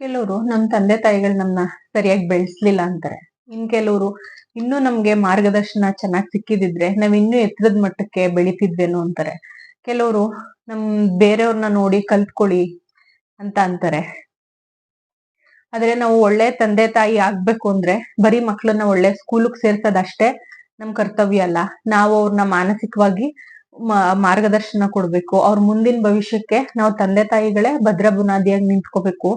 ಕೆಲವರು ನಮ್ಮ ತಂದೆ ತಾಯಿಗಳು ನಮ್ಮನ್ನ ಸರಿಯಾಗಿ ಬೆಳೆಸ್ಲಿಲ್ಲ ಅಂತಾರೆ. ಇನ್ ಕೆಲವರು ಇನ್ನೂ ನಮ್ಗೆ ಮಾರ್ಗದರ್ಶನ ಚೆನ್ನಾಗಿ ಸಿಕ್ಕಿದಿದ್ರೆ ನಾವ್ ಇನ್ನೂ ಎತ್ತರದ ಮಟ್ಟಕ್ಕೆ ಬೆಳಿತಿದ್ವೇನೋ ಅಂತಾರೆ. ಕೆಲವರು ನಮ್ ಬೇರೆಯವ್ರನ್ನ ನೋಡಿ ಕಲ್ತ್ಕೊಳ್ಳಿ ಅಂತ ಅಂತಾರೆ. ಆದ್ರೆ ನಾವು ಒಳ್ಳೆ ತಂದೆ ತಾಯಿ ಆಗ್ಬೇಕು ಅಂದ್ರೆ ಬರೀ ಮಕ್ಕಳನ್ನ ಒಳ್ಳೆ ಸ್ಕೂಲ್ಗೆ ಸೇರ್ಸೋದಷ್ಟೇ ನಮ್ ಕರ್ತವ್ಯ ಅಲ್ಲ. ನಾವು ಅವ್ರನ್ನ ಮಾನಸಿಕವಾಗಿ ಮಾರ್ಗದರ್ಶನ ಕೊಡ್ಬೇಕು. ಅವ್ರ ಮುಂದಿನ ಭವಿಷ್ಯಕ್ಕೆ ನಾವು ತಂದೆ ತಾಯಿಗಳೇ ಭದ್ರ ಬುನಾದಿಯಾಗಿ ನಿಂತ್ಕೋಬೇಕು.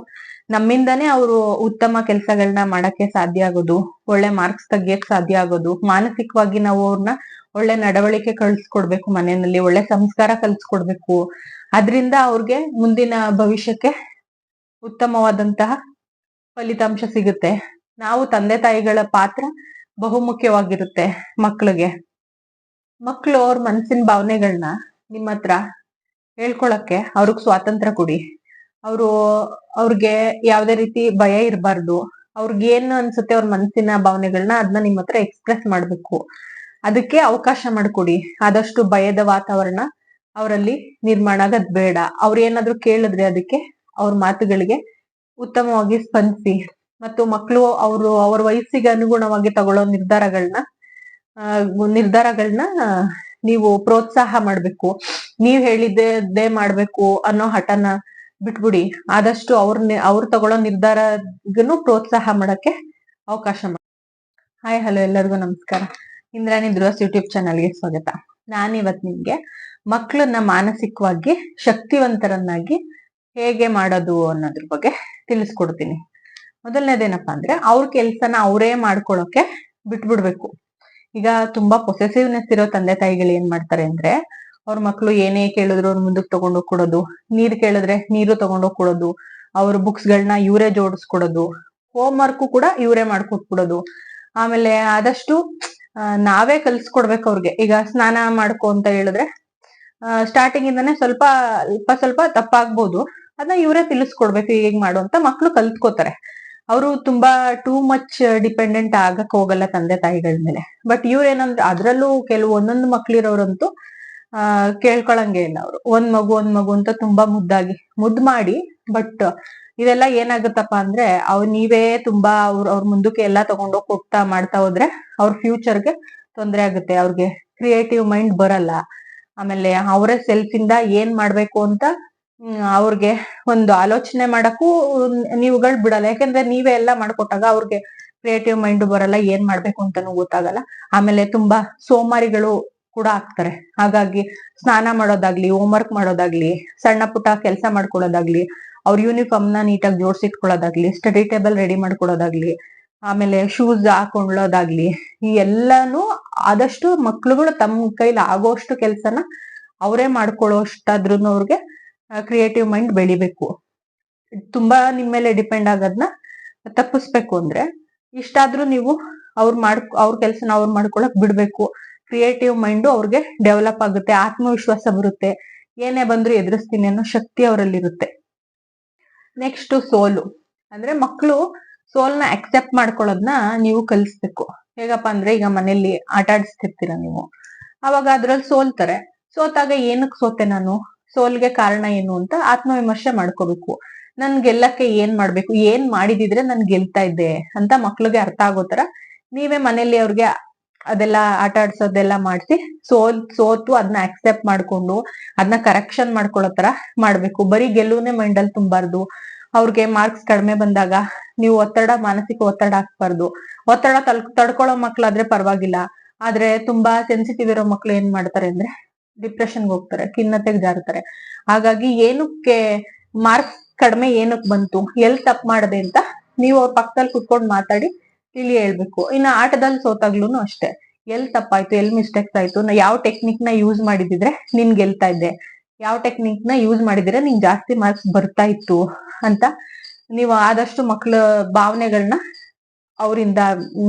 ನಮ್ಮಿಂದಾನೇ ಅವರು ಉತ್ತಮ ಕೆಲಸಗಳನ್ನ ಮಾಡಕ್ಕೆ ಸಾಧ್ಯ ಆಗೋದು, ಒಳ್ಳೆ ಮಾರ್ಕ್ಸ್ ತೆಗಿಯಕ್ ಸಾಧ್ಯ ಆಗೋದು. ಮಾನಸಿಕವಾಗಿ ನಾವು ಅವ್ರನ್ನ ಒಳ್ಳೆ ನಡವಳಿಕೆ ಕಳ್ಸ್ಕೊಡ್ಬೇಕು ಮನೆಯಲ್ಲಿ, ಒಳ್ಳೆ ಸಂಸ್ಕಾರ ಕಲ್ಸ್ಕೊಡ್ಬೇಕು. ಅದರಿಂದ ಅವ್ರಿಗೆ ಮುಂದಿನ ಭವಿಷ್ಯಕ್ಕೆ ಉತ್ತಮವಾದಂತಹ ಫಲಿತಾಂಶ ಸಿಗುತ್ತೆ. ನಾವು ತಂದೆ ತಾಯಿಗಳ ಪಾತ್ರ ಬಹುಮುಖ್ಯವಾಗಿರುತ್ತೆ ಮಕ್ಳಿಗೆ. ಮಕ್ಳು ಅವ್ರ ಮನಸ್ಸಿನ ಭಾವನೆಗಳನ್ನ ನಿಮ್ಮ ಹತ್ರ ಹೇಳ್ಕೊಳಕ್ಕೆ ಅವ್ರಿಗೆ ಸ್ವಾತಂತ್ರ್ಯ ಕೊಡಿ. ಅವರು ಅವ್ರಿಗೆ ಯಾವುದೇ ರೀತಿ ಭಯ ಇರಬಾರ್ದು. ಅವ್ರಿಗೆ ಏನ್ ಅನ್ಸುತ್ತೆ ಅವ್ರ ಮನಸ್ಸಿನ ಭಾವನೆಗಳನ್ನ ಅದನ್ನ ನಿಮ್ಮ ಹತ್ರ ಎಕ್ಸ್ಪ್ರೆಸ್ ಮಾಡ್ಬೇಕು. ಅದಕ್ಕೆ ಅವಕಾಶ ಮಾಡ್ಕೊಡಿ. ಆದಷ್ಟು ಭಯದ ವಾತಾವರಣ ಅವರಲ್ಲಿ ನಿರ್ಮಾಣ ಆಗೋದ್ ಬೇಡ. ಅವ್ರ ಏನಾದ್ರು ಕೇಳಿದ್ರೆ ಅದಕ್ಕೆ ಅವ್ರ ಮಾತುಗಳಿಗೆ ಉತ್ತಮವಾಗಿ ಸ್ಪಂದಿಸಿ. ಮತ್ತು ಮಕ್ಕಳು ಅವರು ಅವ್ರ ವಯಸ್ಸಿಗೆ ಅನುಗುಣವಾಗಿ ತಗೊಳ್ಳೋ ನಿರ್ಧಾರಗಳನ್ನ ನಿರ್ಧಾರಗಳನ್ನ ನೀವು ಪ್ರೋತ್ಸಾಹ ಮಾಡ್ಬೇಕು. ನೀವ್ ಹೇಳಿದ್ದೇ ಮಾಡ್ಬೇಕು ಅನ್ನೋ ಹಠನ ಬಿಟ್ಬಿಡಿ. ಆದಷ್ಟು ಅವ್ರ ಅವ್ರು ತಗೊಳ್ಳೋ ನಿರ್ಧಾರಗನು ಪ್ರೋತ್ಸಾಹ ಮಾಡಕ್ಕೆ ಅವಕಾಶ ಮಾಡಿ ಹಾಯ್, ಹಲೋ ಎಲ್ಲರಿಗೂ ನಮಸ್ಕಾರ. ಇಂದ್ರಾಣಿ ಧ್ರುವಸ್ ಯೂಟ್ಯೂಬ್ ಚಾನಲ್ಗೆ ಸ್ವಾಗತ. ನಾನಿವತ್ ನಿಮ್ಗೆ ಮಕ್ಕಳನ್ನ ಮಾನಸಿಕವಾಗಿ ಶಕ್ತಿವಂತರನ್ನಾಗಿ ಹೇಗೆ ಮಾಡೋದು ಅನ್ನೋದ್ರ ಬಗ್ಗೆ ತಿಳಿಸ್ಕೊಡ್ತೀನಿ. ಮೊದಲನೇದೇನಪ್ಪ ಅಂದ್ರೆ ಅವ್ರ ಕೆಲ್ಸನ ಅವರೇ ಮಾಡ್ಕೊಳಕ್ಕೆ ಬಿಟ್ಬಿಡ್ಬೇಕು. ಈಗ ತುಂಬಾ ಪೊಸೆಸಿವ್ನೆಸ್ ಇರೋ ತಂದೆ ತಾಯಿಗಳು ಏನ್ ಮಾಡ್ತಾರೆ ಅಂದ್ರೆ, ಅವ್ರ ಮಕ್ಳು ಏನೇ ಕೇಳಿದ್ರು ಅವ್ರ ಮುಂದಕ್ಕೆ ತಗೊಂಡೋಗಿ ಕೊಡೋದು. ನೀರ್ ಕೇಳಿದ್ರೆ ನೀರು ತಗೊಂಡೋಗಿ ಕೊಡೋದು. ಅವ್ರ ಬುಕ್ಸ್ ಗಳನ್ನ ಇವರೇ ಜೋಡಿಸ್ಕೊಡೋದು. ಹೋಮ್ ವರ್ಕ್ ಕೂಡ ಇವರೇ ಮಾಡ್ಕೊಟ್ಬಿಡೋದು. ಆಮೇಲೆ ಆದಷ್ಟು ನಾವೇ ಕಲ್ಸ್ಕೊಡ್ಬೇಕು ಅವ್ರಿಗೆ. ಈಗ ಸ್ನಾನ ಮಾಡ್ಕೊ ಅಂತ ಹೇಳಿದ್ರೆ ಸ್ಟಾರ್ಟಿಂಗ್ ಇಂದಾನೆ ಸ್ವಲ್ಪ ಸ್ವಲ್ಪ ಸ್ವಲ್ಪ ತಪ್ಪಾಗ್ಬೋದು. ಅದನ್ನ ಇವರೇ ತಿಳಿಸ್ಕೊಡ್ಬೇಕು ಹೀಗೆ ಮಾಡು ಅಂತ ಮಕ್ಳು ಕಲ್ತ್ಕೋತಾರೆ. ಅವರು ತುಂಬಾ ಟೂ ಮಚ್ ಡಿಪೆಂಡೆಂಟ್ ಆಗಕ್ ಹೋಗಲ್ಲ ತಂದೆ ತಾಯಿಗಳ ಮೇಲೆ. ಬಟ್ ಇವ್ರೇನಂದ್ರೆ ಅದ್ರಲ್ಲೂ ಕೆಲವು ಒಂದೊಂದು ಮಕ್ಳಿರೋರಂತೂ, ಆ, ಕೇಳ್ಕೊಳಂಗೆ ಇಲ್ಲ ಅವರು. ಒಂದ್ ಮಗು ಒಂದ್ ಮಗು ಅಂತ ತುಂಬಾ ಮುದ್ದಾಗಿ, ಮುದ್ದು ಮಾಡಿ ಬಟ್ ಇದೆಲ್ಲ ಏನಾಗುತ್ತಪ್ಪ ಅಂದ್ರೆ ಅವ್ರು ನೀವೇ ತುಂಬಾ ಅವ್ರ ಅವ್ರ ಮುಂದಕ್ಕೆ ಎಲ್ಲಾ ತಗೊಂಡೋಗಿ ಹೋಗ್ತಾ ಮಾಡ್ತಾ ಹೋದ್ರೆ ಅವ್ರ ಫ್ಯೂಚರ್ಗೆ ತೊಂದರೆ ಆಗುತ್ತೆ. ಅವ್ರಿಗೆ ಕ್ರಿಯೇಟಿವ್ ಮೈಂಡ್ ಬರಲ್ಲ. ಆಮೇಲೆ ಅವರೇ ಸೆಲ್ಫ್ ಇಂದ ಏನ್ ಮಾಡ್ಬೇಕು ಅಂತ ಅವ್ರಿಗೆ ಒಂದು ಆಲೋಚನೆ ಮಾಡಕ್ಕೂ ನೀವುಗಳು ಬಿಡಲ್ಲ. ಯಾಕಂದ್ರೆ ನೀವೇ ಎಲ್ಲ ಮಾಡ್ಕೊಟ್ಟಾಗ ಅವ್ರಿಗೆ ಕ್ರಿಯೇಟಿವ್ ಮೈಂಡ್ ಬರಲ್ಲ, ಏನ್ ಮಾಡ್ಬೇಕು ಅಂತಾನು ಗೊತ್ತಾಗಲ್ಲ. ಆಮೇಲೆ ತುಂಬಾ ಸೋಮಾರಿಗಳು ಕೂಡ ಆಗ್ತಾರೆ. ಹಾಗಾಗಿ ಸ್ನಾನ ಮಾಡೋದಾಗ್ಲಿ ವರ್ಕ್ ಮಾಡೋದಾಗ್ಲಿ, ಸಣ್ಣ ಪುಟ್ಟ ಕೆಲಸ ಮಾಡ್ಕೊಳ್ಳೋದಾಗ್ಲಿ, ಅವ್ರ ಯೂನಿಫಾರ್ಮ್ನ ನೀಟಾಗಿ ಜೋಡಿಸಿಟ್ಕೊಳ್ಳೋದಾಗ್ಲಿ ಸ್ಟಡಿ ಟೇಬಲ್ ರೆಡಿ ಮಾಡ್ಕೊಳ್ಳೋದಾಗ್ಲಿ, ಆಮೇಲೆ ಶೂಸ್ ಹಾಕೊಳ್ಳೋದಾಗ್ಲಿ, ಈ ಎಲ್ಲಾನು ಆದಷ್ಟು ಮಕ್ಳುಗಳು ತಮ್ಮ ಕೈಲಿ ಆಗೋಷ್ಟು ಕೆಲ್ಸನ ಅವರೇ ಮಾಡ್ಕೊಳ್ಳೋಷ್ಟಾದ್ರೂ ಅವ್ರಿಗೆ ಕ್ರಿಯೇಟಿವ್ ಮೈಂಡ್ ಬೆಳಿಬೇಕು. ತುಂಬಾ ನಿಮ್ಮ ಮೇಲೆ ಡಿಪೆಂಡ್ ಆಗೋದನ್ನ ತಪ್ಪಿಸ್ಬೇಕು ಅಂದ್ರೆ ಇಷ್ಟಾದ್ರೂ ನೀವು ಅವ್ರು ಮಾಡ್ ಅವ್ರ ಕೆಲಸನ ಅವ್ರು ಮಾಡ್ಕೊಳಕ್ ಬಿಡ್ಬೇಕು. ಕ್ರಿಯೇಟಿವ್ ಮೈಂಡು ಅವ್ರಿಗೆ ಡೆವಲಪ್ ಆಗುತ್ತೆ, ಆತ್ಮವಿಶ್ವಾಸ ಬರುತ್ತೆ. ಏನೇ ಬಂದ್ರು ಎದುರಿಸ್ತೀನಿ ಅನ್ನೋ ಶಕ್ತಿ ಅವರಲ್ಲಿರುತ್ತೆ. ನೆಕ್ಸ್ಟ್ ಸೋಲು. ಅಂದ್ರೆ ಮಕ್ಕಳು ಸೋಲ್ನ ಅಕ್ಸೆಪ್ಟ್ ಮಾಡ್ಕೊಳ್ಳೋದನ್ನ ನೀವು ಕಲಿಸ್ಬೇಕು. ಹೇಗಪ್ಪ ಅಂದ್ರೆ ಈಗ ಮನೆಯಲ್ಲಿ ಆಟ ಆಡಿಸ್ತಿರ್ತೀರ ನೀವು. ಅವಾಗ ಅದ್ರಲ್ಲಿ ಸೋಲ್ತಾರೆ. ಸೋತಾಗ ಏನಕ್ ಸೋತೆ ನಾನು? ಸೋಲ್ಗೆ ಕಾರಣ ಏನು ಅಂತ ಆತ್ಮವಿಮರ್ಶೆ ಮಾಡ್ಕೋಬೇಕು. ನನ್ ಗೆಲ್ಲಕ್ಕೆ ಏನ್ ಮಾಡ್ಬೇಕು? ಏನ್ ಮಾಡಿದಿದ್ರೆ ನನ್ ಗೆಲ್ತಾ ಇದ್ದೆ ಅಂತ ಮಕ್ಳಿಗೆ ಅರ್ಥ ಆಗೋ ತರ ನೀವೇ ಮನೇಲಿ ಅವ್ರಿಗೆ ಅದೆಲ್ಲ ಆಟ ಆಡ್ಸೋದೆಲ್ಲ ಮಾಡಿಸಿ ಸೋಲ್, ಸೋತು ಅದನ್ನ ಅಕ್ಸೆಪ್ಟ್ ಮಾಡ್ಕೊಂಡು ಅದನ್ನ ಕರೆಕ್ಷನ್ ಮಾಡ್ಕೊಳ್ಳೋ ತರ ಮಾಡ್ಬೇಕು. ಬರೀ ಮೈಂಡ್ ಅಲ್ಲಿ ತುಂಬಾರ್ದು. ಅವ್ರಿಗೆ ಮಾರ್ಕ್ಸ್ ಕಡಿಮೆ ಬಂದಾಗ ನೀವು ಒತ್ತಡ, ಮಾನಸಿಕ ಒತ್ತಡ ಹಾಕ್ಬಾರ್ದು. ಒತ್ತಡ ತಲ್, ತಡ್ಕೊಳ್ಳೋ ಮಕ್ಳಾದ್ರೆ ಪರವಾಗಿಲ್ಲ. ಆದ್ರೆ ತುಂಬಾ ಸೆನ್ಸಿಟಿವ್ ಇರೋ ಮಕ್ಳು ಏನ್ ಮಾಡ್ತಾರೆ ಅಂದ್ರೆ ಡಿಪ್ರೆಷನ್ಗೆ ಹೋಗ್ತಾರೆ, ಖಿನ್ನತೆಗೆ ಜಾರುತ್ತಾರೆ. ಹಾಗಾಗಿ ಏನಕ್ಕೆ ಮಾರ್ಕ್ಸ್ ಕಡಿಮೆ ಏನಕ್ಕೆ ಬಂತು, ಎಲ್ಲಿ ತಪ್ಪು ಮಾಡಿದೆ ಅಂತ ನೀವು ಅವ್ರ ಪಕ್ಕದಲ್ಲಿ ಕುತ್ಕೊಂಡು ಮಾತಾಡಿ ತಿಳಿ ಹೇಳ್ಬೇಕು. ಇನ್ನು ಆಟದಲ್ಲಿ ಸೋತಾಗ್ಲೂ ಅಷ್ಟೇ. ಎಲ್ ತಪ್ಪಾಯ್ತು ಎಲ್ ಮಿಸ್ಟೇಕ್ಸ್ ಆಯ್ತು, ನಾ ಯಾವ ಟೆಕ್ನಿಕ್ನ ಯೂಸ್ ಮಾಡಿದಿದ್ರೆ ನಿನ್ ಗೆಲ್ತಾ ಇದ್ದೆ? ಯಾವ ಟೆಕ್ನಿಕ್ನ ಯೂಸ್ ಮಾಡಿದ್ರೆ ನಿಂಗೆ ಜಾಸ್ತಿ ಮಾರ್ಕ್ಸ್ ಬರ್ತಾ ಇತ್ತು ಅಂತ ನೀವು ಆದಷ್ಟು ಮಕ್ಳ ಭಾವನೆಗಳನ್ನ ಅವರಿಂದ,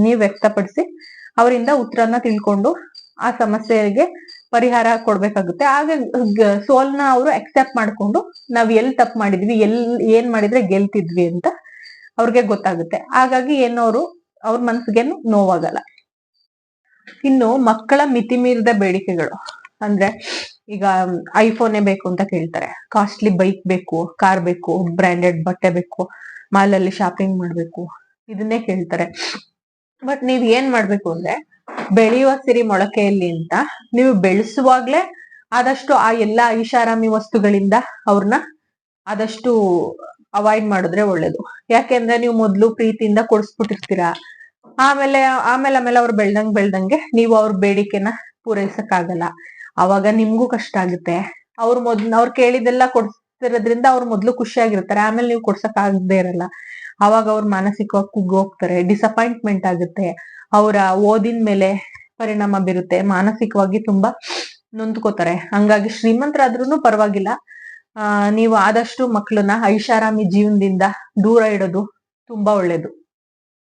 ನೀವು ವ್ಯಕ್ತಪಡಿಸಿ ಅವರಿಂದ ಉತ್ತರನ ತಿಳ್ಕೊಂಡು ಆ ಸಮಸ್ಯೆಗೆ ಪರಿಹಾರ ಕೊಡ್ಬೇಕಾಗುತ್ತೆ. ಆಗ ಸೋಲ್ನ ಅವರು ಅಕ್ಸೆಪ್ಟ್ ಮಾಡ್ಕೊಂಡು ನಾವ್ ಎಲ್ ತಪ್ಪು ಮಾಡಿದ್ವಿ, ಎಲ್, ಏನ್ ಮಾಡಿದ್ರೆ ಗೆಲ್ತಿದ್ವಿ ಅಂತ ಅವ್ರಿಗೆ ಗೊತ್ತಾಗುತ್ತೆ. ಹಾಗಾಗಿ ಏನೋರು ಅವರು ಮನ್ಸಿಗೇನು ನೋವಾಗಲ್ಲ. ಇನ್ನು ಮಕ್ಕಳ ಮಿತಿ ಮೀರಿದ ಬೇಡಿಕೆಗಳು. ಅಂದ್ರೆ ಈಗ ಐಫೋನೇ ಬೇಕು ಅಂತ ಕೇಳ್ತಾರೆ. ಕಾಸ್ಟ್ಲಿ ಬೈಕ್ ಬೇಕು, ಕಾರ್ ಬೇಕು, ಬ್ರ್ಯಾಂಡೆಡ್ ಬಟ್ಟೆ ಬೇಕು, ಮಾಲಲ್ಲಿ ಶಾಪಿಂಗ್ ಮಾಡ್ಬೇಕು, ಇದನ್ನೇ ಕೇಳ್ತಾರೆ. ಬಟ್ ನೀವ್ ಏನ್ ಮಾಡ್ಬೇಕು ಅಂದ್ರೆ ಬೆಳೆಯುವ ಸಿರಿ ಮೊಳಕೆಯಲ್ಲಿ ಅಂತ ನೀವು ಬೆಳೆಸುವಾಗ್ಲೇ ಆದಷ್ಟು ಆ ಎಲ್ಲಾ ಐಷಾರಾಮಿ ವಸ್ತುಗಳಿಂದ ಅವ್ರನ್ನ ಆದಷ್ಟು ಅವಾಯ್ಡ್ ಮಾಡಿದ್ರೆ ಒಳ್ಳೇದು. ಯಾಕೆಂದ್ರೆ ನೀವು ಮೊದ್ಲು ಪ್ರೀತಿಯಿಂದ ಕೊಡಿಸ್ಬಿಟ್ಟಿರ್ತೀರಾ. ಆಮೇಲೆ ಆಮೇಲೆ ಆಮೇಲೆ ಅವ್ರು ಬೆಳ್ದಂಗ್, ಬೆಳ್ದಂಗೆ ನೀವು ಅವ್ರ ಬೇಡಿಕೆನ ಪೂರೈಸಕ್ ಆಗಲ್ಲ ಅವಾಗ ನಿಮ್ಗೂ ಕಷ್ಟ ಆಗುತ್ತೆ. ಅವ್ರು ಮೊದ್, ಅವ್ರು ಕೇಳಿದೆಲ್ಲ ಕೊಡ್ತಿರೋದ್ರಿಂದ ಅವ್ರು ಮೊದ್ಲು ಖುಷಿಯಾಗಿರ್ತಾರೆ. ಆಮೇಲೆ ನೀವು ಕೊಡ್ಸಕ್ ಆಗದೆ ಇರಲ್ಲ. ಅವಾಗ ಅವ್ರ ಮಾನಸಿಕವಾಗಿ ಕುಗ್ಗೋಗ್ತಾರೆ ಡಿಸಪಾಯಿಂಟ್ಮೆಂಟ್ ಆಗುತ್ತೆ. ಅವರ ಓದಿನ ಮೇಲೆ ಪರಿಣಾಮ ಬೀರುತ್ತೆ. ಮಾನಸಿಕವಾಗಿ ತುಂಬಾ ನೊಂದ್ಕೋತಾರೆ. ಹಂಗಾಗಿ ಶ್ರೀಮಂತರಾದ್ರೂ ಪರವಾಗಿಲ್ಲ. ನೀವು ಆದಷ್ಟು ಮಕ್ಕಳನ್ನ ಐಷಾರಾಮಿ ಜೀವನದಿಂದ ದೂರ ಇಡೋದು ತುಂಬಾ ಒಳ್ಳೇದು.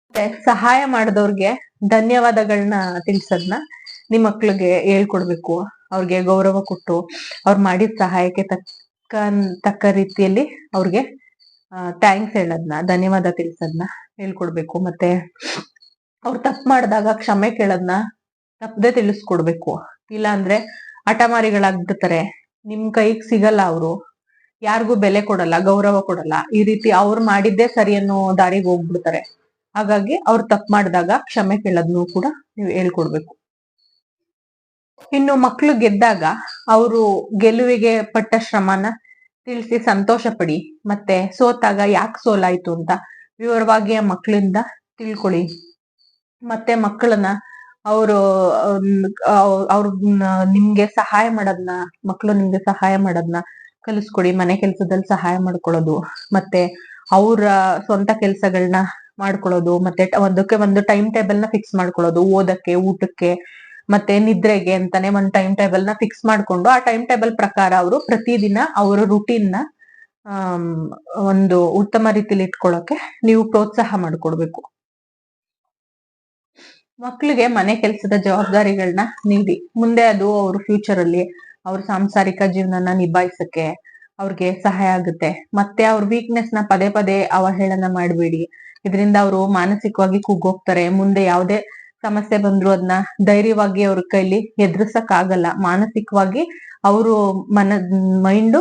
ಮತ್ತೆ ಸಹಾಯ ಮಾಡಿದವ್ರಿಗೆ ಧನ್ಯವಾದಗಳನ್ನ ತಿಳಿಸೋದ್ನ ನಿಮ್ ಮಕ್ಳಿಗೆ ಹೇಳ್ಕೊಡ್ಬೇಕು. ಅವ್ರಿಗೆ ಗೌರವ ಕೊಟ್ಟು ಅವ್ರು ಮಾಡಿದ ಸಹಾಯಕ್ಕೆ ತಕ್ಕ ತಕ್ಕ ರೀತಿಯಲ್ಲಿ ಅವ್ರಿಗೆ ಥ್ಯಾಂಕ್ಸ್ ಹೇಳೋದ್ನ, ಧನ್ಯವಾದ ತಿಳಿಸೋದ್ನ ಹೇಳ್ಕೊಡ್ಬೇಕು. ಮತ್ತೆ ಅವ್ರು ತಪ್ಪು ಮಾಡಿದಾಗ ಕ್ಷಮೆ ಕೇಳೋದ್ನ ತಪ್ಪದೆ ತಿಳಿಸ್ಕೊಡ್ಬೇಕು. ಇಲ್ಲ ಅಂದ್ರೆ ಹಠಮಾರಿಗಳಾಗ್ಬಿಡ್ತಾರೆ. ನಿಮ್ ಕೈಗ್ ಸಿಗಲ್ಲ ಅವರು. ಯಾರಿಗೂ ಬೆಲೆ ಕೊಡಲ್ಲ, ಗೌರವ ಕೊಡಲ್ಲ. ಈ ರೀತಿ ಅವ್ರು ಮಾಡಿದ್ದೇ ಸರಿ ಅನ್ನೋ ದಾರಿಗೆ ಹೋಗ್ಬಿಡ್ತಾರೆ. ಹಾಗಾಗಿ ಅವ್ರು ತಪ್ಪು ಮಾಡಿದಾಗ ಕ್ಷಮೆ ಕೇಳೋದ್ನು ಕೂಡ ನೀವು ಹೇಳ್ಕೊಡ್ಬೇಕು. ಇನ್ನು ಮಕ್ಳು ಗೆದ್ದಾಗ ಅವರು ಗೆಲುವಿಗೆ ಪಟ್ಟ ಶ್ರಮನ ತಿಳಿಸಿ ಸಂತೋಷ ಪಡಿ ಮತ್ತೆ ಸೋತಾಗ ಯಾಕೆ ಸೋಲಾಯ್ತು ಅಂತ ವಿವರವಾಗಿ ಆ ಮಕ್ಕಳಿಂದ ತಿಳ್ಕೊಳ್ಳಿ. ಮತ್ತೆ ಮಕ್ಕಳನ್ನ ಅವರು ಅವ್ರ ನಿಮ್ಗೆ ಸಹಾಯ ಮಾಡೋದ್ನ ಮಕ್ಕಳು ನಿಮ್ಗೆ ಸಹಾಯ ಮಾಡೋದ್ನ ಕಲಿಸ್ಕೊಡಿ, ಮನೆ ಕೆಲಸದಲ್ಲಿ ಸಹಾಯ ಮಾಡ್ಕೊಳ್ಳೋದು, ಮತ್ತೆ ಅವ್ರ ಸ್ವಂತ ಕೆಲಸಗಳನ್ನ ಮಾಡ್ಕೊಳ್ಳೋದು, ಮತ್ತೆ ಒಂದಕ್ಕೆ ಒಂದು ಟೈಮ್ ಟೇಬಲ್ನ ಫಿಕ್ಸ್ ಮಾಡ್ಕೊಳ್ಳೋದು, ಓದಕ್ಕೆ, ಊಟಕ್ಕೆ, ಮತ್ತೆ ನಿದ್ರೆಗೆ ಅಂತಾನೆ ಒಂದು ಟೈಮ್ ಟೇಬಲ್ನ ಫಿಕ್ಸ್ ಮಾಡ್ಕೊಂಡು, ಆ ಟೈಮ್ ಟೇಬಲ್ ಪ್ರಕಾರ ಅವರು ಪ್ರತಿದಿನ ಅವರ ರುಟೀನ್ನ ಒಂದು ಉತ್ತಮ ರೀತಿಲಿ ಇಟ್ಕೊಳ್ಳೋಕೆ ನೀವು ಪ್ರೋತ್ಸಾಹ ಮಾಡ್ಕೊಡ್ಬೇಕು. ಮಕ್ಳಿಗೆ ಮನೆ ಕೆಲಸದ ಜವಾಬ್ದಾರಿಗಳನ್ನ ನೀಡಿ. ಮುಂದೆ ಅದು ಅವ್ರ ಫ್ಯೂಚರ್ ಅಲ್ಲಿ, ಅವ್ರ ಸಾಂಸಾರಿಕ ಜೀವನನ ನಿಭಾಯಿಸಕ್ಕೆ ಅವ್ರಿಗೆ ಸಹಾಯ ಆಗುತ್ತೆ. ಮತ್ತೆ ಅವ್ರ ವೀಕ್ನೆಸ್ನ ಪದೇ ಪದೇ ಅವಹೇಳನ ಮಾಡಬೇಡಿ. ಇದರಿಂದ ಅವರು ಮಾನಸಿಕವಾಗಿ ಕುಗ್ಗೋಗ್ತಾರೆ ಮುಂದೆ ಯಾವುದೇ ಸಮಸ್ಯೆ ಬಂದ್ರು ಅದನ್ನ ಧೈರ್ಯವಾಗಿ ಅವ್ರ ಕೈಲಿ ಎದುರಿಸಕ್ ಆಗಲ್ಲ ಮಾನಸಿಕವಾಗಿ ಅವರು ಮನ, ಮೈಂಡು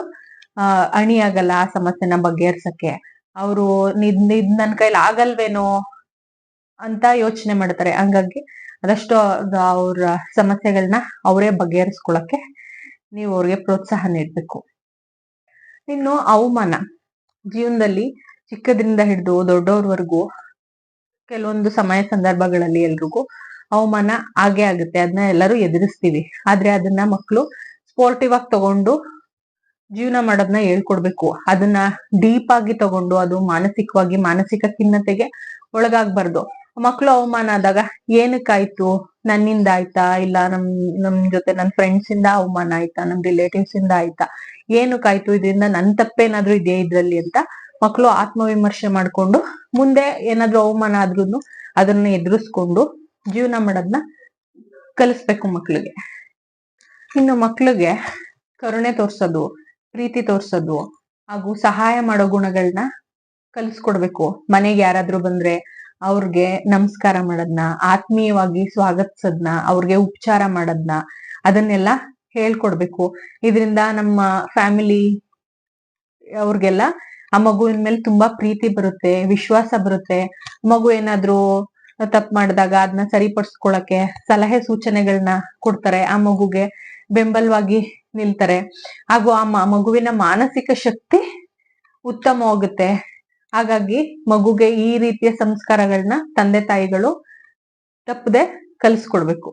ಅಹ್ ಅಣಿಯಾಗಲ್ಲ ಆ ಸಮಸ್ಯೆನ ಬಗೆಹರ್ಸಕ್ಕೆ. ಅವರು ನಿದ್ ನಿದ್ ನನ್ ಕೈಲಿ ಆಗಲ್ವೇನೋ ಅಂತ ಯೋಚನೆ ಮಾಡ್ತಾರೆ. ಹಂಗಾಗಿ ಅದಷ್ಟು ಅವ್ರ ಸಮಸ್ಯೆಗಳನ್ನ ಅವರೇ ಬಗೆಹರಿಸ್ಕೊಳಕ್ಕೆ ನೀವು ಅವ್ರಿಗೆ ಪ್ರೋತ್ಸಾಹ ನೀಡ್ಬೇಕು. ಇನ್ನು ಅವಮಾನ. ಜೀವನದಲ್ಲಿ ಚಿಕ್ಕದ್ರಿಂದ ಹಿಡಿದು ದೊಡ್ಡವ್ರವರೆಗೂ ಕೆಲವೊಂದು ಸಮಯ ಸಂದರ್ಭಗಳಲ್ಲಿ ಎಲ್ರಿಗೂ ಅವಮಾನ ಆಗೇ ಆಗುತ್ತೆ. ಅದನ್ನ ಎಲ್ಲರೂ ಎದುರಿಸ್ತೀವಿ. ಆದ್ರೆ ಅದನ್ನ ಮಕ್ಕಳು ಸ್ಪೋರ್ಟಿವ್ ಆಗಿ ತಗೊಂಡು ಜೀವನ ಮಾಡೋದನ್ನ ಹೇಳ್ಕೊಡ್ಬೇಕು. ಅದನ್ನ ಡೀಪ್ ಆಗಿ ತಗೊಂಡು ಅದು ಮಾನಸಿಕವಾಗಿ ಮಾನಸಿಕ ಖಿನ್ನತೆಗೆ ಒಳಗಾಗ್ಬಾರ್ದು. ಮಕ್ಕಳು ಅವಮಾನ ಆದಾಗ ಏನಕ್ಕಾಯ್ತು ನನ್ನಿಂದ ಆಯ್ತಾ ಇಲ್ಲ ನಮ್ ನಮ್ ಜೊತೆ ನನ್ ಫ್ರೆಂಡ್ಸ್ ಇಂದ ಅವಮಾನ ಆಯ್ತಾ? ನಮ್ ರಿಲೇಟಿವ್ಸ್ ಇಂದ ಆಯ್ತಾ? ಏನಕ್ಕಾಯ್ತು ಇದರಿಂದ ನನ್ ತಪ್ಪೇನಾದ್ರೂ ಇದೆಯಾ ಇದ್ರಲ್ಲಿ ಅಂತ ಮಕ್ಕಳು ಆತ್ಮವಿಮರ್ಶೆ ಮಾಡ್ಕೊಂಡು ಮುಂದೆ ಏನಾದ್ರೂ ಅವಮಾನ ಆದ್ರೂ ಅದನ್ನ ಎದುರಿಸ್ಕೊಂಡು ಜೀವನ ಮಾಡೋದನ್ನ ಕಲಿಸ್ಬೇಕು ಮಕ್ಳಿಗೆ. ಇನ್ನು ಮಕ್ಳಿಗೆ ಕರುಣೆ ತೋರ್ಸೋದು, ಪ್ರೀತಿ ತೋರ್ಸೋದು ಹಾಗೂ ಸಹಾಯ ಮಾಡೋ ಗುಣಗಳನ್ನ ಕಲಿಸ್ಕೊಡ್ಬೇಕು. ಮನೆಗೆ ಯಾರಾದ್ರೂ ಬಂದ್ರೆ ಅವ್ರಿಗೆ ನಮಸ್ಕಾರ ಮಾಡೋದ್ನ, ಆತ್ಮೀಯವಾಗಿ ಸ್ವಾಗತಿಸೋದ್ನ, ಅವ್ರಿಗೆ ಉಪಚಾರ ಮಾಡೋದ್ನ, ಅದನ್ನೆಲ್ಲ ಹೇಳ್ಕೊಡ್ಬೇಕು. ಇದರಿಂದ ನಮ್ಮ ಫ್ಯಾಮಿಲಿ ಅವ್ರಿಗೆಲ್ಲ ಆ ಮಗುವಿನ ಮೇಲೆ ತುಂಬಾ ಪ್ರೀತಿ ಬರುತ್ತೆ, ವಿಶ್ವಾಸ ಬರುತ್ತೆ. ಮಗು ಏನಾದ್ರೂ ತಪ್ಪು ಮಾಡಿದಾಗ ಅದನ್ನ ಸರಿಪಡಿಸ್ಕೊಳಕ್ಕೆ ಸಲಹೆ ಸೂಚನೆಗಳನ್ನ ಕೊಡ್ತಾರೆ, ಆ ಮಗುಗೆ ಬೆಂಬಲವಾಗಿ ನಿಲ್ತಾರೆ. ಹಾಗೂ ಆ ಮಗುವಿನ ಮಾನಸಿಕ ಶಕ್ತಿ ಉತ್ತಮವಾಗುತ್ತೆ. ಹಾಗಾಗಿ ಮಗುಗೆ ಈ ರೀತಿಯ ಸಂಸ್ಕಾರಗಳನ್ನ ತಂದೆ ತಾಯಿಗಳು ತಪ್ಪದೆ ಕಲಿಸ್ಕೊಡ್ಬೇಕು.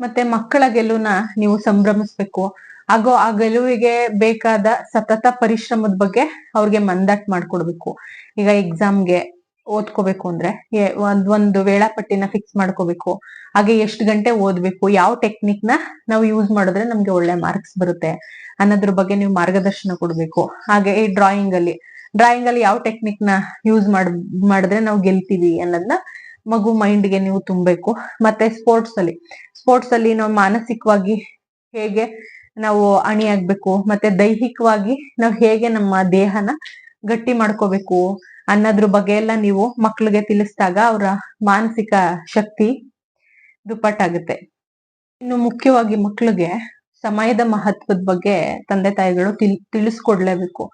ಮತ್ತೆ ಮಕ್ಕಳ ಗೆಲುವನ್ನ ನೀವು ಸಂಭ್ರಮಿಸ್ಬೇಕು. ಹಾಗೂ ಆ ಗೆಲುವಿಗೆ ಬೇಕಾದ ಸತತ ಪರಿಶ್ರಮದ ಬಗ್ಗೆ ಅವ್ರಿಗೆ ಮಂದಾಟ್ ಮಾಡ್ಕೊಡ್ಬೇಕು. ಈಗ ಎಕ್ಸಾಮ್ಗೆ ಓದ್ಕೋಬೇಕು ಅಂದ್ರೆ ಒಂದ್ ಒಂದು ವೇಳಾಪಟ್ಟಿನ ಫಿಕ್ಸ್ ಮಾಡ್ಕೋಬೇಕು. ಹಾಗೆ ಎಷ್ಟು ಗಂಟೆ ಓದ್ಬೇಕು, ಯಾವ ಟೆಕ್ನಿಕ್ನ ನಾವು ಯೂಸ್ ಮಾಡಿದ್ರೆ ನಮ್ಗೆ ಒಳ್ಳೆ ಮಾರ್ಕ್ಸ್ ಬರುತ್ತೆ ಅನ್ನೋದ್ರ ಬಗ್ಗೆ ನೀವು ಮಾರ್ಗದರ್ಶನ ಕೊಡ್ಬೇಕು. ಹಾಗೆ ಈ ಡ್ರಾಯಿಂಗ್ ಅಲ್ಲಿ ಡ್ರಾಯಿಂಗ್ ಅಲ್ಲಿ ಯಾವ ಟೆಕ್ನಿಕ್ನ ಯೂಸ್ ಮಾಡ್, ಮಾಡಿದ್ರೆ ನಾವು ಗೆಲ್ತೀವಿ ಅನ್ನೋದನ್ನ ಮಗು ಮೈಂಡ್ಗೆ ನೀವು ತುಂಬಬೇಕು. ಮತ್ತೆ ಸ್ಪೋರ್ಟ್ಸ್ ಅಲ್ಲಿ ಸ್ಪೋರ್ಟ್ಸ್ ಅಲ್ಲಿ ನಾವು ಮಾನಸಿಕವಾಗಿ ಹೇಗೆ ನಾವು ಅಣಿಯಾಗ್ಬೇಕು ಮತ್ತೆ ದೈಹಿಕವಾಗಿ ನಾವು ಹೇಗೆ ನಮ್ಮ ದೇಹನ ಗಟ್ಟಿ ಮಾಡ್ಕೋಬೇಕು ಅನ್ನೋದ್ರ ಬಗ್ಗೆ ಎಲ್ಲ ನೀವು ಮಕ್ಳಿಗೆ ತಿಳಿಸಿದಾಗ ಅವರ ಮಾನಸಿಕ ಶಕ್ತಿ ದುಪ್ಪಟ್ಟಾಗುತ್ತೆ. ಇನ್ನು ಮುಖ್ಯವಾಗಿ ಮಕ್ಳಿಗೆ ಸಮಯದ ಮಹತ್ವದ ಬಗ್ಗೆ ತಂದೆ ತಾಯಿಗಳು ತಿಳ್, ತಿಳಿಸ್ಕೊಡ್ಲೇಬೇಕು.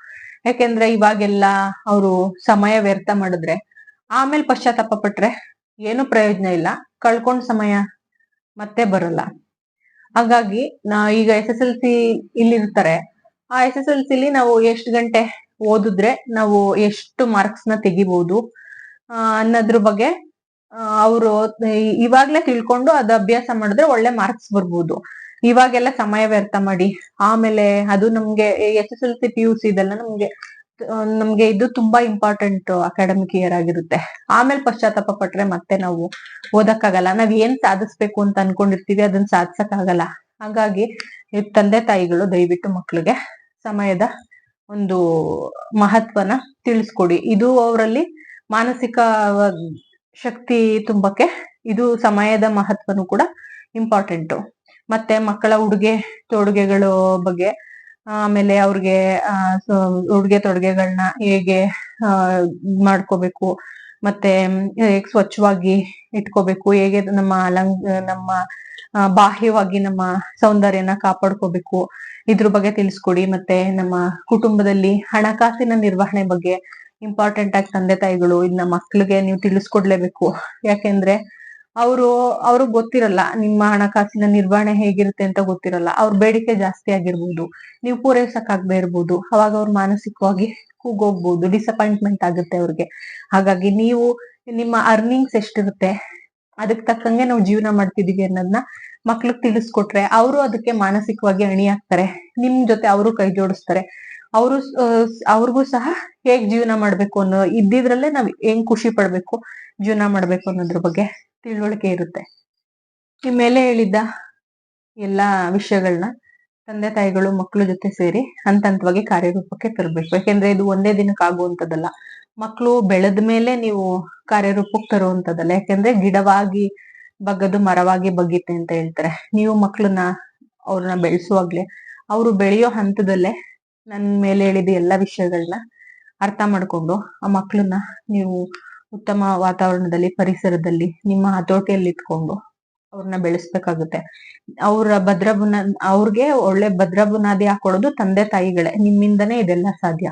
ಯಾಕೆಂದ್ರೆ ಇವಾಗೆಲ್ಲ ಅವರು ಸಮಯ ವ್ಯರ್ಥ ಮಾಡಿದ್ರೆ ಆಮೇಲೆ ಪಶ್ಚಾತ್ತಾಪ ಪಟ್ರೆ ಏನು ಪ್ರಯೋಜನ ಇಲ್ಲ, ಕಳ್ಕೊಂಡ್ ಸಮಯ ಮತ್ತೆ ಬರಲ್ಲ. ಹಾಗಾಗಿ ನಾ ಈಗ ಎಸ್ ಎಸ್ ಎಲ್ ಸಿ ಇಲ್ಲಿರ್ತಾರೆ, ಆ ಎಸ್ ಎಸ್ ಎಲ್ ಸಿಲಿ ನಾವು ಎಷ್ಟು ಗಂಟೆ ಓದಿದ್ರೆ ನಾವು ಎಷ್ಟು ಮಾರ್ಕ್ಸ್ನ ತೆಗಿಬಹುದು ಅನ್ನೋದ್ರ ಬಗ್ಗೆ ಅವರು ಇವಾಗ್ಲೇ ತಿಳ್ಕೊಂಡು ಅದ ಅಭ್ಯಾಸ ಮಾಡಿದ್ರೆ ಒಳ್ಳೆ ಮಾರ್ಕ್ಸ್ ಬರ್ಬೋದು. ಇವಾಗೆಲ್ಲ ಸಮಯ ವ್ಯರ್ಥ ಮಾಡಿ. ಆಮೇಲೆ ಅದು ನಮ್ಗೆ S S L C P U C ಇದೆಲ್ಲ ನಮ್ಗೆ ನಮ್ಗೆ ಇದು ತುಂಬಾ ಇಂಪಾರ್ಟೆಂಟ್ ಅಕಾಡೆಮಿಕ್ ಇಯರ್ ಆಗಿರುತ್ತೆ. ಆಮೇಲೆ ಪಶ್ಚಾತ್ತಾಪ ಪಟ್ರೆ ಮತ್ತೆ ನಾವು ಓದಕ್ಕಾಗಲ್ಲ. ನಾವ್ ಏನ್ ಸಾಧಿಸ್ಬೇಕು ಅಂತ ಅನ್ಕೊಂಡಿರ್ತೀವಿ ಅದನ್ನ ಸಾಧಿಸಕ್ ಆಗಲ್ಲ ಹಾಗಾಗಿ ತಂದೆ ತಾಯಿಗಳು ದಯವಿಟ್ಟು ಮಕ್ಳಿಗೆ ಸಮಯದ ಒಂದು ಮಹತ್ವನ ತಿಳಿಸ್ಕೊಡಿ. ಇದು ಅವರಲ್ಲಿ ಮಾನಸಿಕ ಶಕ್ತಿ ತುಂಬಕ್ಕೆ ಇದು ಸಮಯದ ಮಹತ್ವನು ಕೂಡ ಇಂಪಾರ್ಟೆಂಟು ಮತ್ತೆ ಮಕ್ಕಳ ಉಡುಗೆ ತೊಡುಗೆಗಳು ಬಗ್ಗೆ, ಆಮೇಲೆ ಅವ್ರಿಗೆ ಉಡುಗೆ ತೊಡುಗೆಗಳನ್ನ ಹೇಗೆ ಮಾಡ್ಕೋಬೇಕು, ಮತ್ತೆ ಹೇಗೆ ಸ್ವಚ್ಛವಾಗಿ ಇಟ್ಕೋಬೇಕು, ಹೇಗೆ ನಮ್ಮ ಅಲಂಗ್, ನಮ್ಮ ಬಾಹ್ಯವಾಗಿ ನಮ್ಮ ಸೌಂದರ್ಯನ ಕಾಪಾಡ್ಕೋಬೇಕು, ಇದ್ರ ಬಗ್ಗೆ ತಿಳಿಸ್ಕೊಡಿ, ಮತ್ತೆ ನಮ್ಮ ಕುಟುಂಬದಲ್ಲಿ ಹಣಕಾಸಿನ ನಿರ್ವಹಣೆ ಬಗ್ಗೆ ಇಂಪಾರ್ಟೆಂಟ್ ಆಗಿ ತಂದೆ ತಾಯಿಗಳು ಇದನ್ನ ಮಕ್ಳಿಗೆ ನೀವು ತಿಳಿಸ್ಕೊಡ್ಲೇಬೇಕು. ಯಾಕೆಂದ್ರೆ ಅವರು ಅವ್ರಿಗೆ ಗೊತ್ತಿರಲ್ಲ ನಿಮ್ಮ ಹಣಕಾಸಿನ ನಿರ್ವಹಣೆ ಹೇಗಿರುತ್ತೆ ಅಂತ ಗೊತ್ತಿರಲ್ಲ. ಅವ್ರ ಬೇಡಿಕೆ ಜಾಸ್ತಿ ಆಗಿರ್ಬೋದು. ನೀವು ಪೂರೈಸಕ್ ಆಗದೆ ಇರ್ಬೋದು. ಅವಾಗ ಅವ್ರು ಮಾನಸಿಕವಾಗಿ ಕೂಗೋಗ್ಬೋದು. ಡಿಸಪಾಯಿಂಟ್ಮೆಂಟ್ ಆಗುತ್ತೆ ಅವ್ರಿಗೆ. ಹಾಗಾಗಿ ನೀವು ನಿಮ್ಮ ಅರ್ನಿಂಗ್ಸ್ ಎಷ್ಟಿರುತ್ತೆ, ಅದಕ್ ತಕ್ಕಂಗೆ ನಾವು ಜೀವನ ಮಾಡ್ತಿದೀವಿ ಅನ್ನೋದನ್ನ ಮಕ್ಳಿಗೆ ತಿಳಿಸ್ಕೊಟ್ರೆ ಅವರು ಅದಕ್ಕೆ ಮಾನಸಿಕವಾಗಿ ಅಣಿ ಆಗ್ತಾರೆ ನಿಮ್ ಜೊತೆ ಅವರು ಕೈ ಜೋಡಿಸ್ತಾರೆ. ಅವರು ಅವ್ರಿಗೂ ಸಹ ಹೇಗ್ ಜೀವನ ಮಾಡ್ಬೇಕು ಅನ್ನೋ, ಇದ್ದಿದ್ರಲ್ಲೇ ನಾವ್ ಹೆಂಗ್ ಖುಷಿ ಪಡ್ಬೇಕು ಜೀವನ ಮಾಡ್ಬೇಕು ಅನ್ನೋದ್ರ ಬಗ್ಗೆ. ತಿಳುವಳಿಕೆ ಇರುತ್ತೆ. ಈ ಮೇಲೆ ಹೇಳಿದ್ದ ಎಲ್ಲಾ ವಿಷಯಗಳನ್ನ ತಂದೆ, ತಾಯಿಗಳು ಮಕ್ಕಳ ಜೊತೆ ಸೇರಿ ಹಂತ ಹಂತವಾಗಿ ಕಾರ್ಯರೂಪಕ್ಕೆ ತರಬೇಕು. ಯಾಕೆಂದ್ರೆ ಇದು ಒಂದೇ ದಿನಕ್ಕೆ ಆಗುವಂಥದ್ದಲ್ಲ. ಮಕ್ಕಳು ಬೆಳೆದ ಮೇಲೆ ನೀವು ಕಾರ್ಯರೂಪಕ್ಕೆ ತರುವಂಥದ್ದಲ್ಲ. ಯಾಕೆಂದ್ರೆ ಗಿಡವಾಗಿ ಬಗ್ಗದು ಮರವಾಗಿ ಬಗ್ಗಿತೆ ಅಂತ ಹೇಳ್ತಾರೆ. ನೀವು ಮಕ್ಕಳನ್ನ ಅವ್ರನ್ನ ಬೆಳೆಸುವಾಗ್ಲೇ ಅವರು ಬೆಳೆಯೋ ಹಂತದಲ್ಲೇ ನನ್ನ ಮೇಲೆ ಹೇಳಿದ ಎಲ್ಲಾ ವಿಷಯಗಳನ್ನ ಅರ್ಥ ಮಾಡ್ಕೊಂಡು ಆ ಮಕ್ಕಳನ್ನ ನೀವು ಉತ್ತಮ ವಾತಾವರಣದಲ್ಲಿ, ಪರಿಸರದಲ್ಲಿ ನಿಮ್ಮ ಹತೋಟಿಯಲ್ಲಿ ಇಟ್ಕೊಂಡು ಅವ್ರನ್ನ ಬೆಳೆಸ್ಬೇಕಾಗುತ್ತೆ. ಅವ್ರ ಭದ್ರ ಬುನಾ ಅವ್ರಿಗೆ ಒಳ್ಳೆ ಭದ್ರ ಬುನಾದಿ ಹಾಕೊಡೋದು ತಂದೆ ತಾಯಿಗಳೇ. ನಿಮ್ಮಿಂದನೇ ಇದೆಲ್ಲ ಸಾಧ್ಯ.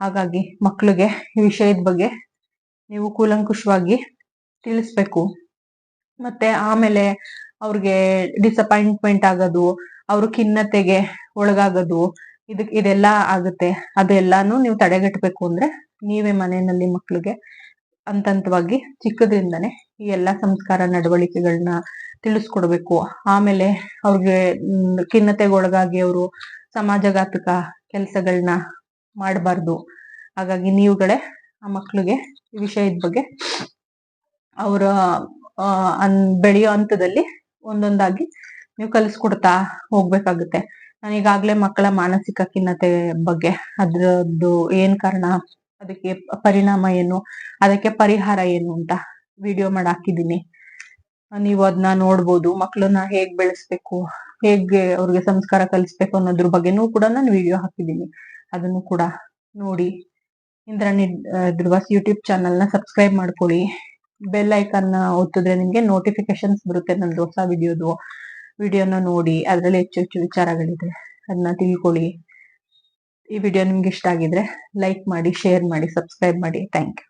ಹಾಗಾಗಿ ಮಕ್ಳಿಗೆ ಈ ವಿಷಯದ ಬಗ್ಗೆ ನೀವು ಕೂಲಂಕುಷವಾಗಿ ತಿಳಿಸ್ಬೇಕು. ಮತ್ತೆ ಆಮೇಲೆ ಅವ್ರಿಗೆ ಡಿಸಪಾಯಿಂಟ್ಮೆಂಟ್ ಆಗೋದು, ಅವ್ರ ಖಿನ್ನತೆಗೆ ಒಳಗಾಗೋದು, ಇದಕ್, ಇದೆಲ್ಲ ಆಗುತ್ತೆ. ಅದೆಲ್ಲಾನು ನೀವು ತಡೆಗಟ್ಟಬೇಕು ಅಂದ್ರೆ ನೀವೇ ಮನೆಯಲ್ಲಿ ಮಕ್ಳಿಗೆ ಹಂತವಾಗಿ ಚಿಕ್ಕದ್ರಿಂದನೇ ಈ ಎಲ್ಲಾ ಸಂಸ್ಕಾರ ನಡವಳಿಕೆಗಳನ್ನ ತಿಳಿಸ್ಕೊಡ್ಬೇಕು. ಆಮೇಲೆ ಅವ್ರಿಗೆ ಖಿನ್ನತೆಗೊಳಗಾಗಿ ಅವರು ಸಮಾಜಘಾತಕ ಕೆಲಸಗಳನ್ನ ಮಾಡಬಾರ್ದು. ಹಾಗಾಗಿ ನೀವುಗಳೇ ಆ ಮಕ್ಳಿಗೆ ಈ ವಿಷಯದ ಬಗ್ಗೆ ಅವರ ಅನ್, ಬೆಳೆಯೋ ಹಂತದಲ್ಲಿ ಒಂದೊಂದಾಗಿ ನೀವು ಕಲಿಸ್ಕೊಡ್ತಾ ಹೋಗ್ಬೇಕಾಗುತ್ತೆ. ನಾನು ಈಗಾಗಲೇ ಮಕ್ಕಳ ಮಾನಸಿಕ ಖಿನ್ನತೆ ಬಗ್ಗೆ ಅದ್ರದ್ದು ಏನ್ ಕಾರಣ? ಅದಕ್ಕೆ ಪರಿಣಾಮ ಏನು? ಅದಕ್ಕೆ ಪರಿಹಾರ ಏನು ಅಂತ ವಿಡಿಯೋ ಮಾಡಿ ಹಾಕಿದ್ದೀನಿ ನೀವು ಅದನ್ನ ನೋಡ್ಬೋದು ಮಕ್ಕಳನ್ನ ಹೇಗ್ ಬೆಳೆಸ್ಬೇಕು, ಹೇಗೆ ಅವ್ರಿಗೆ ಸಂಸ್ಕಾರ ಕಲಿಸ್ಬೇಕು ಅನ್ನೋದ್ರ ಬಗ್ಗೆನೂ ಕೂಡ ನಾನು ವಿಡಿಯೋ ಹಾಕಿದ್ದೀನಿ. ಅದನ್ನು ಕೂಡ ನೋಡಿ. ಇಂದ್ರಾಣಿ ದುರ್ವಾಸ್ ಯೂಟ್ಯೂಬ್ ಚಾನಲ್ನ ಸಬ್ಸ್ಕ್ರೈಬ್ ಮಾಡ್ಕೊಳ್ಳಿ. ಬೆಲ್ ಐಕಾನ್ ಒತ್ತಿದ್ರೆ ನಿಮಗೆ ನೋಟಿಫಿಕೇಶನ್ಸ್ ಬರುತ್ತೆ ನಂದು ಹೊಸ ವಿಡಿಯೋದು ವಿಡಿಯೋನ ನೋಡಿ, ಅದರಲ್ಲಿ ಹೆಚ್ಚು ಹೆಚ್ಚು ವಿಚಾರಗಳಿದೆ. ಅದನ್ನ ತಿಳ್ಕೊಳ್ಳಿ. ಈ ವಿಡಿಯೋ ನಿಮ್ಗೆ ಇಷ್ಟ ಆಗಿದ್ರೆ ಲೈಕ್ ಮಾಡಿ ಶೇರ್ ಮಾಡಿ ಸಬ್ಸ್ಕ್ರೈಬ್ ಮಾಡಿ. Thank you